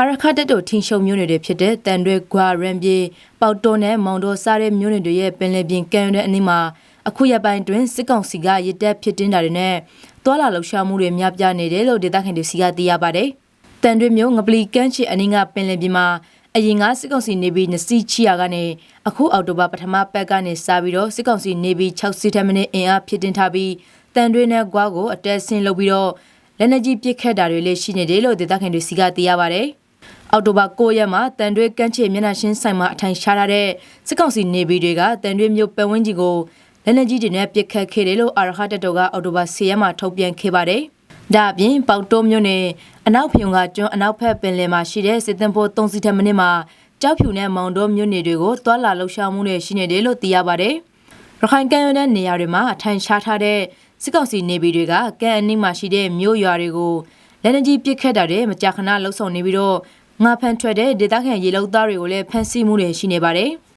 အာရခတက်တို့ထင်းရှုံမျိုးတွေဖြစ်တဲ့တန်တွေကွာရန်ပြေပေါတိုနဲ့မောင်တော်စားတဲ့မျိုးတွေရဲ့ပင်လယ်ပြင်ကမ်းတဲ့အနီးမှာအခုရပိုင်းတွင်စစ်ကောင်စီကရစ်တက်ဖြစ်တင်းတာတွေနဲ့တွာလာလှုပ်ရှားမှုတွေများပြားနေတယ်လို့ဒေသခံတွေစီကသိရပါတယ်။တန်တွေမျိုးငပလီကမ်းချစ်အနီးကပင်လယ်ပြင်မှာအရင်ကစစ်ကောင်စီနေပြီးနစီချီယာကနေအခုအော်တိုဘာပထမပတ်ကနေစပြီးတော့စစ်ကောင်စီနေပြီး6စီထမင်းအင်အားဖြစ်တင်ထားပြီးတန်တွေနဲ့ကွာကိုအတက်ဆင်းလုပ်ပြီးတော့လက်နက်ကြီးပစ်ခတ်တာတွေလည်းရှိနေတယ်လို့ဒေသခံတွေစီကသိရပါတယ်။ အော်တိုဘာ9ရက်မှာတန်တွေကန့်ချေမျက်နှာရှင်းဆိုင်မှာအထိုင်ရှာထားတဲ့စစ်ကောင်စီနေပြည်တွေကတန်တွေမျိုးပတ်ဝန်းကျင်ကိုလက်နက်ကြီးတွေနဲ့ပစ်ခတ်ခဲ့တယ်လို့အာရဟတက်တော်ကအော်တိုဘာ10ရက်မှာထုတ်ပြန်ခဲ့ပါတယ်။ဒါအပြင်ပေါတိုးမျိုးနဲ့အနောက်ဖြုံကကျွန်းအနောက်ဖက်ပင်လယ်မှာရှိတဲ့စစ်တမ်းဖို့3စီထက်မနစ်မှာကြောက်ဖြူနဲ့မောင်တော်မျိုးနေတွေကိုတွာလာလှုပ်ရှားမှုတွေရှိနေတယ်လို့သိရပါတယ်။ရခိုင်ကမ်းရိုးတဲ့နေရာတွေမှာအထိုင်ရှားထားတဲ့စစ်ကောင်စီနေပြည်တွေကကမ်းအနီးမှာရှိတဲ့မြို့ရွာတွေကိုလက်နက်ကြီးပစ်ခတ်တာတွေမကြာခဏလှုပ်ဆောင်နေပြီးတော့ ငါဖန်ထွက်တဲ့ဒေသခံရေလုံသားတွေကိုလည်းဖမ်းဆီးမှုတွေရှိနေပါတယ်။